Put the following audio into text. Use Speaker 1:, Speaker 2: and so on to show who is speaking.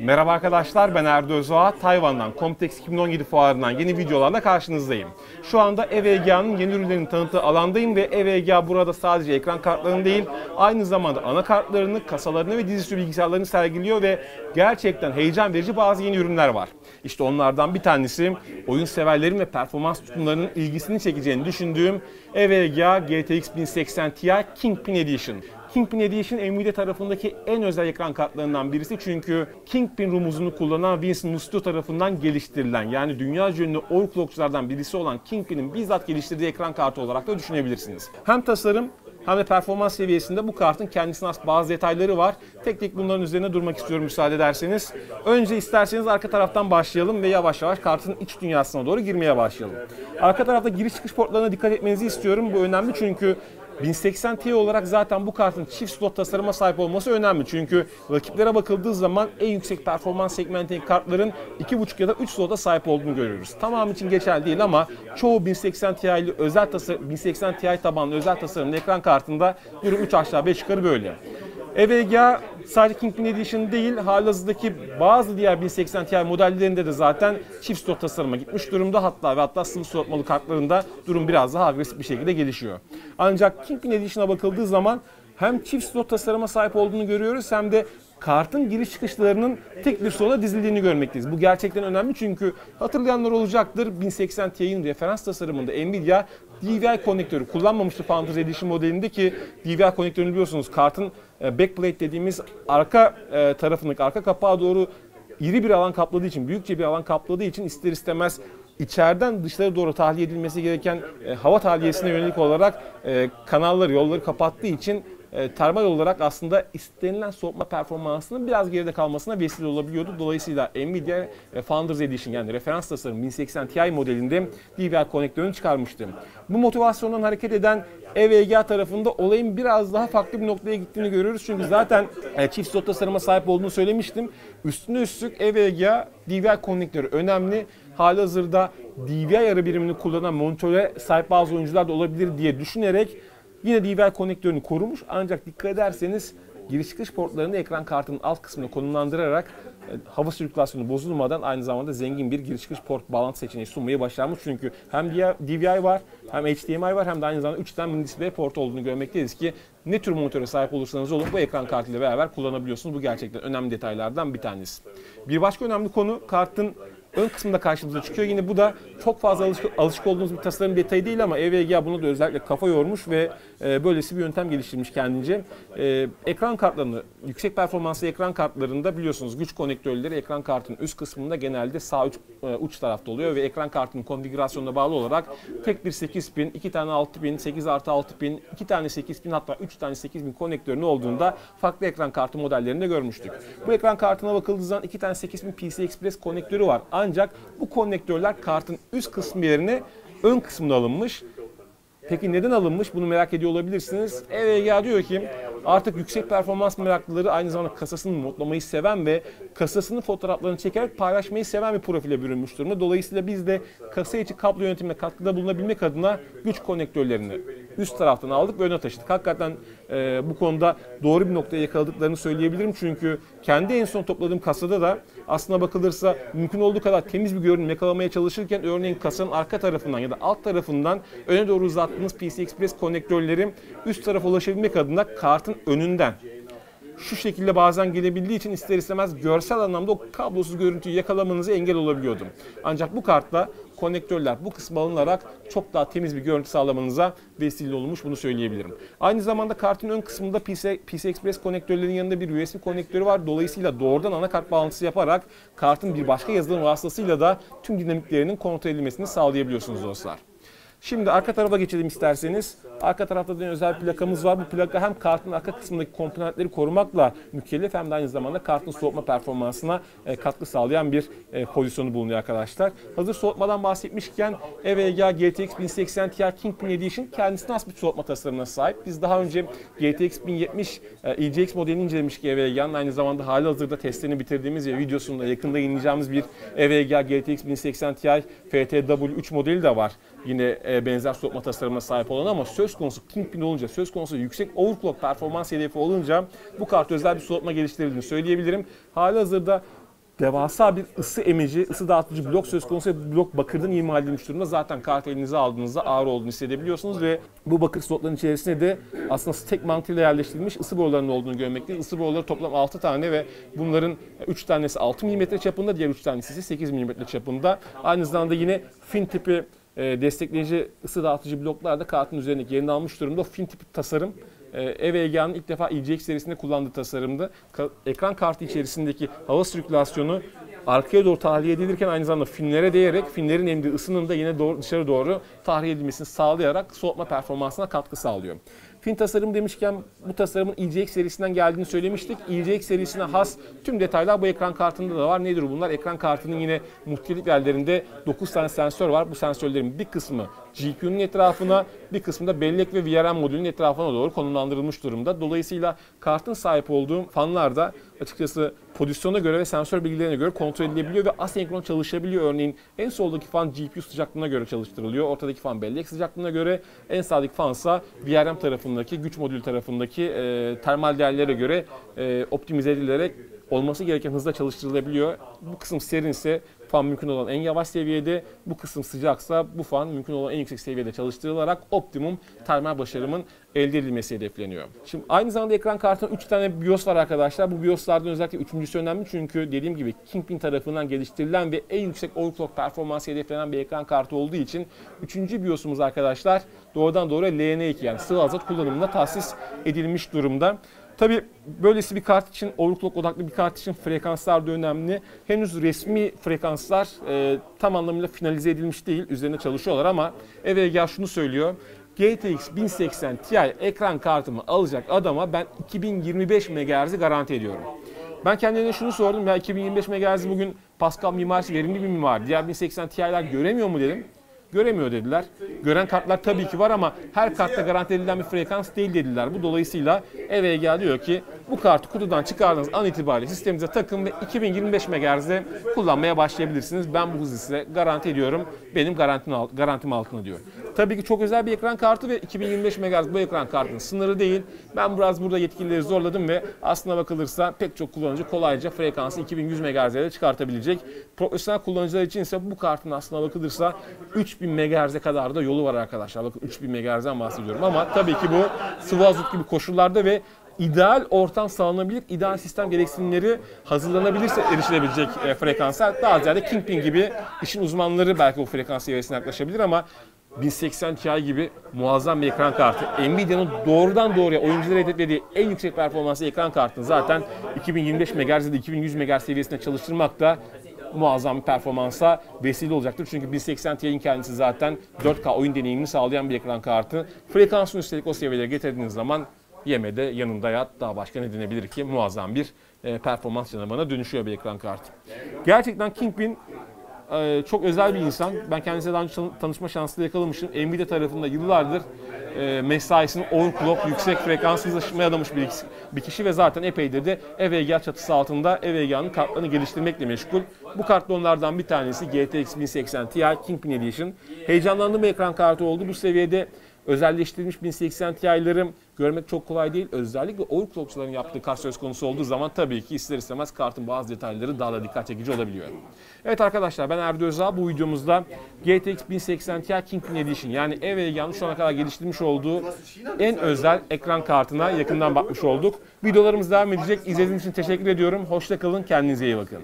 Speaker 1: Merhaba arkadaşlar ben Erdo Özoğa. Tayvan'dan Comtex 2017 fuarından yeni videolarla karşınızdayım. Şu anda EVGA'nın yeni ürünlerini tanıttığı alandayım ve EVGA burada sadece ekran kartlarını değil aynı zamanda anakartlarını, kasalarını ve dizüstü bilgisayarlarını sergiliyor ve gerçekten heyecan verici bazı yeni ürünler var. İşte onlardan bir tanesi oyun severlerin ve performans tutumlarının ilgisini çekeceğini düşündüğüm EVGA GTX 1080 Ti Kingpin Edition. Kingpin Edition Nvidia tarafındaki en özel ekran kartlarından birisi çünkü Kingpin rumuzunu kullanan Vince Musto tarafından geliştirilen yani dünya ünlü overclockçulardan birisi olan Kingpin'in bizzat geliştirdiği ekran kartı olarak da düşünebilirsiniz. Hem tasarım hem de performans seviyesinde bu kartın kendisine has bazı detayları var. Tek tek bunların üzerine durmak istiyorum müsaade ederseniz. Önce isterseniz arka taraftan başlayalım ve yavaş yavaş kartın iç dünyasına doğru girmeye başlayalım. Arka tarafta giriş çıkış portlarına dikkat etmenizi istiyorum. Bu önemli çünkü 1080 Ti olarak zaten bu kartın çift slot tasarıma sahip olması önemli. Çünkü rakiplere bakıldığı zaman en yüksek performans segmentindeki kartların 2.5 ya da 3 slota sahip olduğunu görüyoruz. Tamam için geçerli değil ama çoğu 1080 Ti'li özel tasarım 1080 Ti tabanlı özel tasarımlı ekran kartında durum 3 aşağı 5 yukarı böyle. EVGA sadece Kingpin Edition değil, halihazırdaki bazı diğer 1080 Ti modellerinde de zaten çift slot tasarıma gitmiş durumda. Hatta ve hatta sıvı soğutmalı kartlarında durum biraz daha agresif bir şekilde gelişiyor. Ancak Kingpin Edition'a bakıldığı zaman hem çift slot tasarıma sahip olduğunu görüyoruz hem de kartın giriş çıkışlarının tek bir sola dizildiğini görmekteyiz. Bu gerçekten önemli çünkü hatırlayanlar olacaktır 1080 Ti'nin referans tasarımında Nvidia DVI konnektörü kullanmamıştı Founders Edition modelinde ki DVI konnektörünü biliyorsunuz kartın e, backplate dediğimiz arka e, tarafındaki arka kapağı doğru iri bir alan kapladığı için, büyükçe bir alan kapladığı için ister istemez içeriden dışlara doğru tahliye edilmesi gereken e, hava tahliyesine yönelik olarak e, kanalları, yolları kapattığı için e, termal olarak aslında istenilen soğutma performansının biraz geride kalmasına vesile olabiliyordu. Dolayısıyla Nvidia Founders Edition yani referans tasarım 1080 Ti modelinde DVI konnektörünü çıkarmıştı. Bu motivasyondan hareket eden EVGA tarafında olayın biraz daha farklı bir noktaya gittiğini görüyoruz. Çünkü zaten e, çift slot tasarıma sahip olduğunu söylemiştim. Üstüne üstlük EVGA DVI konnektörü önemli. Halihazırda DVI ayarı birimini kullanan monitöre sahip bazı oyuncular da olabilir diye düşünerek Yine DVI konnektörünü korumuş ancak dikkat ederseniz giriş çıkış portlarını ekran kartının alt kısmına konumlandırarak e, hava sirkülasyonu bozulmadan aynı zamanda zengin bir giriş çıkış port bağlantı seçeneği sunmayı başarmış. Çünkü hem DVI var hem HDMI var hem de aynı zamanda 3 tane mini display port olduğunu görmekteyiz ki ne tür monitöre sahip olursanız olun bu ekran kartıyla beraber kullanabiliyorsunuz. Bu gerçekten önemli detaylardan bir tanesi. Bir başka önemli konu kartın ön kısmında karşımıza çıkıyor. Yine bu da çok fazla alışık, alışık olduğumuz bir tasarım detayı değil ama EVGA bunu da özellikle kafa yormuş ve e, böylesi bir yöntem geliştirmiş kendince. E, ekran kartlarını, yüksek performanslı ekran kartlarında biliyorsunuz güç konektörleri ekran kartının üst kısmında genelde sağ uç, e, uç tarafta oluyor ve ekran kartının konfigürasyonuna bağlı olarak tek bir 8000, pin, iki tane 6000, pin, 8 artı 6 pin, iki tane 8000 pin hatta 3 tane 8000 konektörünün olduğunda farklı ekran kartı modellerinde görmüştük. Bu ekran kartına bakıldığı zaman iki tane 8000 PCI Express konektörü var. Ancak bu konnektörler kartın üst kısmı yerine ön kısmında alınmış. Peki neden alınmış? Bunu merak ediyor olabilirsiniz. EVGA diyor ki artık yüksek performans meraklıları aynı zamanda kasasını modlamayı seven ve kasasının fotoğraflarını çekerek paylaşmayı seven bir profile bürünmüş durumda. Dolayısıyla biz de kasa içi kablo yönetimine katkıda bulunabilmek adına güç konektörlerini üst taraftan aldık ve öne taşıdık. Hakikaten e, bu konuda doğru bir noktaya yakaladıklarını söyleyebilirim. Çünkü kendi en son topladığım kasada da aslına bakılırsa mümkün olduğu kadar temiz bir görünüm yakalamaya çalışırken örneğin kasanın arka tarafından ya da alt tarafından öne doğru uzattığınız PC Express konnektörleri üst tarafa ulaşabilmek adına kartın önünden şu şekilde bazen gelebildiği için ister istemez görsel anlamda o kablosuz görüntüyü yakalamanızı engel olabiliyordum. Ancak bu kartla konektörler bu kısmı alınarak çok daha temiz bir görüntü sağlamanıza vesile olmuş bunu söyleyebilirim. Aynı zamanda kartın ön kısmında PC, PC Express konektörlerin yanında bir USB konektörü var. Dolayısıyla doğrudan anakart bağlantısı yaparak kartın bir başka yazılım vasıtasıyla da tüm dinamiklerinin kontrol edilmesini sağlayabiliyorsunuz dostlar. Şimdi arka tarafa geçelim isterseniz. Arka tarafta da özel plakamız var. Bu plaka hem kartın arka kısmındaki komponentleri korumakla mükellef hem de aynı zamanda kartın soğutma performansına e, katkı sağlayan bir e, pozisyonu bulunuyor arkadaşlar. Hazır soğutmadan bahsetmişken EVGA GTX 1080 Ti Kingpin Edition kendisine has bir soğutma tasarımına sahip. Biz daha önce GTX 1070 e, EGX modelini incelemiştik EVGA'nın. Aynı zamanda hali hazırda testlerini bitirdiğimiz ve videosunu da yakında yayınlayacağımız bir EVGA GTX 1080 Ti FTW3 modeli de var. Yine benzer soğutma tasarımına sahip olan ama söz konusu Kingpin olunca, söz konusu yüksek overclock performans hedefi olunca bu kart özel bir soğutma geliştirildiğini söyleyebilirim. Hali hazırda devasa bir ısı emici, ısı dağıtıcı blok söz konusu blok bakırdan imal edilmiş durumda. Zaten kart elinize aldığınızda ağır olduğunu hissedebiliyorsunuz ve bu bakır slotların içerisine de aslında stek mantığıyla yerleştirilmiş ısı borularının olduğunu görmekteyiz. Isı boruları toplam 6 tane ve bunların 3 tanesi 6 mm çapında, diğer 3 tanesi ise 8 mm çapında. Aynı zamanda yine fin tipi e, destekleyici ısı dağıtıcı bloklar da kartın üzerindeki yerini almış durumda. O fin tipi tasarım e, ev EGA'nın ilk defa EGX serisinde kullandığı tasarımdı. Ka- ekran kartı içerisindeki hava sirkülasyonu arkaya doğru tahliye edilirken aynı zamanda finlere değerek finlerin emdiği ısının da yine doğru, dışarı doğru tahliye edilmesini sağlayarak soğutma performansına katkı sağlıyor. Fin tasarım demişken bu tasarımın EGX serisinden geldiğini söylemiştik. EGX serisine has tüm detaylar bu ekran kartında da var. Nedir bunlar? Ekran kartının yine muhtelif yerlerinde 9 tane sensör var. Bu sensörlerin bir kısmı GPU'nun etrafına, bir kısmı da bellek ve VRM modülünün etrafına doğru konumlandırılmış durumda. Dolayısıyla kartın sahip olduğu fanlar da açıkçası pozisyona göre ve sensör bilgilerine göre kontrol edilebiliyor ve asenkron çalışabiliyor. Örneğin en soldaki fan GPU sıcaklığına göre çalıştırılıyor. Ortadaki fan bellek sıcaklığına göre. En sağdaki fansa VRM tarafındaki, güç modülü tarafındaki e, termal değerlere göre e, optimize edilerek olması gereken hızda çalıştırılabiliyor. Bu kısım serinse fan mümkün olan en yavaş seviyede, bu kısım sıcaksa bu fan mümkün olan en yüksek seviyede çalıştırılarak optimum termal başarımın elde edilmesi hedefleniyor. Şimdi aynı zamanda ekran kartında 3 tane BIOS var arkadaşlar. Bu BIOS'lardan özellikle üçüncüsü önemli çünkü dediğim gibi Kingpin tarafından geliştirilen ve en yüksek overclock performansı hedeflenen bir ekran kartı olduğu için üçüncü BIOS'umuz arkadaşlar doğrudan doğruya LN2 yani sıvı azot kullanımına tahsis edilmiş durumda. Tabii böylesi bir kart için, overclock odaklı bir kart için frekanslar da önemli. Henüz resmi frekanslar e, tam anlamıyla finalize edilmiş değil. Üzerine çalışıyorlar ama EVGA şunu söylüyor. GTX 1080 Ti ekran kartımı alacak adama ben 2025 MHz'i garanti ediyorum. Ben kendime şunu sordum ya 2025 MHz bugün Pascal mimarisi verimli bir mimar. Diğer 1080 Ti'ler göremiyor mu dedim. Göremiyor dediler. Gören kartlar tabii ki var ama her kartta garanti edilen bir frekans değil dediler. Bu dolayısıyla EVGA diyor ki bu kartı kutudan çıkardığınız an itibariyle sisteminize takın ve 2025 MHz'de kullanmaya başlayabilirsiniz. Ben bu hızı size garanti ediyorum. Benim garantim, garantim altında diyor. Tabii ki çok özel bir ekran kartı ve 2025 MHz bu ekran kartının sınırı değil. Ben biraz burada yetkilileri zorladım ve aslına bakılırsa pek çok kullanıcı kolayca frekansı 2100 MHz'e de çıkartabilecek. Profesyonel kullanıcılar için ise bu kartın aslına bakılırsa 3000 MHz'e kadar da yolu var arkadaşlar. Bakın 3000 MHz'den bahsediyorum ama tabii ki bu sıvı azot gibi koşullarda ve ideal ortam sağlanabilir, ideal sistem gereksinimleri hazırlanabilirse erişilebilecek e, frekanslar daha ziyade Kingpin gibi işin uzmanları belki o frekans seviyesine yaklaşabilir ama 1080 Ti gibi muazzam bir ekran kartı. Nvidia'nın doğrudan doğruya oyunculara hedeflediği en yüksek performanslı ekran kartını zaten 2025 MHz ile 2100 MHz seviyesinde çalıştırmak da muazzam bir performansa vesile olacaktır. Çünkü 1080 Ti'nin kendisi zaten 4K oyun deneyimini sağlayan bir ekran kartı. Frekansını üstelik o seviyelere getirdiğiniz zaman yemede yanında yat daha başka ne denebilir ki muazzam bir e, performans canavarına dönüşüyor bir ekran kartı. Gerçekten Kingpin e, çok özel bir insan. Ben kendisiyle daha önce tanışma şansını yakalamışım. Nvidia tarafında yıllardır e, mesaisini overclock, yüksek frekans hızlaşmaya adamış bir, bir kişi ve zaten epeydir de EVGA çatısı altında EVGA'nın kartlarını geliştirmekle meşgul. Bu kart da onlardan bir tanesi GTX 1080 Ti Kingpin Edition. Heyecanlandığım bir ekran kartı oldu. Bu seviyede özelleştirilmiş 1080 Ti'leri görmek çok kolay değil. Özellikle overclockçuların yaptığı kart söz konusu olduğu zaman tabii ki ister istemez kartın bazı detayları daha da dikkat çekici olabiliyor. Evet arkadaşlar ben Erdi Özağ. Bu videomuzda GTX 1080 Ti Kingpin Edition yani EVGA'nın şu ana kadar geliştirmiş olduğu en özel ekran kartına yakından bakmış olduk. Videolarımız devam edecek. İzlediğiniz için teşekkür ediyorum. Hoşça kalın. Kendinize iyi bakın.